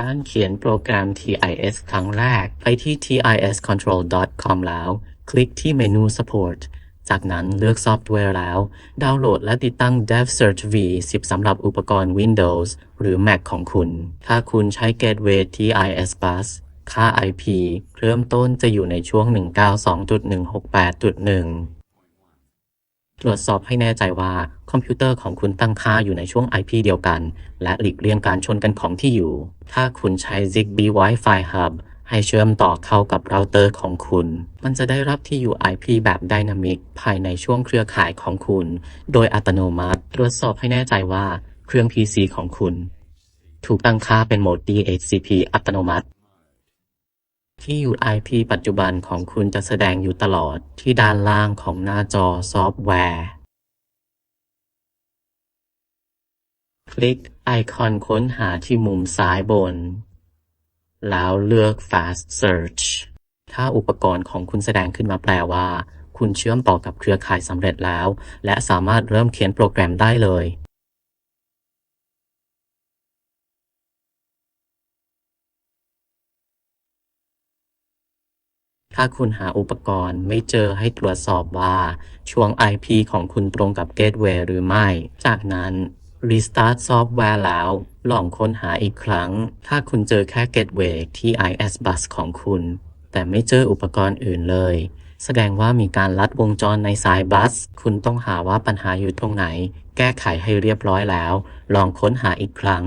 การเขียนโปรแกรม TIS ครั้งแรก ไปที่ tiscontrol.com แล้ว คลิกที่เมนู Support จากนั้นเลือกซอฟต์แวร์แล้ว ดาวน์โหลดและติดตั้ง DevSearch V10 สำหรับอุปกรณ์ Windows หรือ Mac ของคุณ ถ้าคุณใช้ Gateway TIS Bus ค่า IP เริ่มต้นจะอยู่ในช่วง 192.168.1 ตรวจสอบให้แน่ใจว่าคอมพิวเตอร์ของคุณตั้งค่าอยู่ในช่วง IP เดียวกัน และหลีกเลี่ยงการชนกันของที่อยู่ ถ้าคุณใช้ Zigbee Wi-Fi Hub ให้เชื่อมต่อเข้ากับเราเตอร์ของคุณ มันจะได้รับที่อยู่ IP แบบไดนามิกภายในช่วงเครือข่ายของคุณ โดยอัตโนมัติ ตรวจสอบให้แน่ใจว่าเครื่อง PC ของคุณ ถูกตั้งค่าเป็นโหมด DHCP อัตโนมัติ ที่อยู่ IP ปัจจุบันของคุณจะแสดงอยู่ตลอดที่ด้านล่างของหน้าจอซอฟต์แวร์ คลิกไอคอนค้นหาที่มุมซ้ายบน แล้วเลือก Fast Search ถ้าอุปกรณ์ของคุณแสดงขึ้นมาแปลว่า คุณเชื่อมต่อกับเครือข่ายสำเร็จแล้ว และสามารถเริ่มเขียนโปรแกรมได้เลย ถ้าคุณหาอุปกรณ์ไม่เจอให้ตรวจสอบว่าช่วง IP ของคุณตรงกับ Gateway หรือไม่ จากนั้น Restart ซอฟต์แวร์แล้ว ลองค้นหาอีกครั้ง ถ้าคุณเจอแค่ Gateway ที่ IS Bus ของคุณ แต่ไม่เจออุปกรณ์อื่นเลย แสดงว่ามีการลัดวงจรในสายบัส คุณต้องหาว่าปัญหาอยู่ตรงไหน แก้ไขให้เรียบร้อยแล้ว ลองค้นหาอีกครั้ง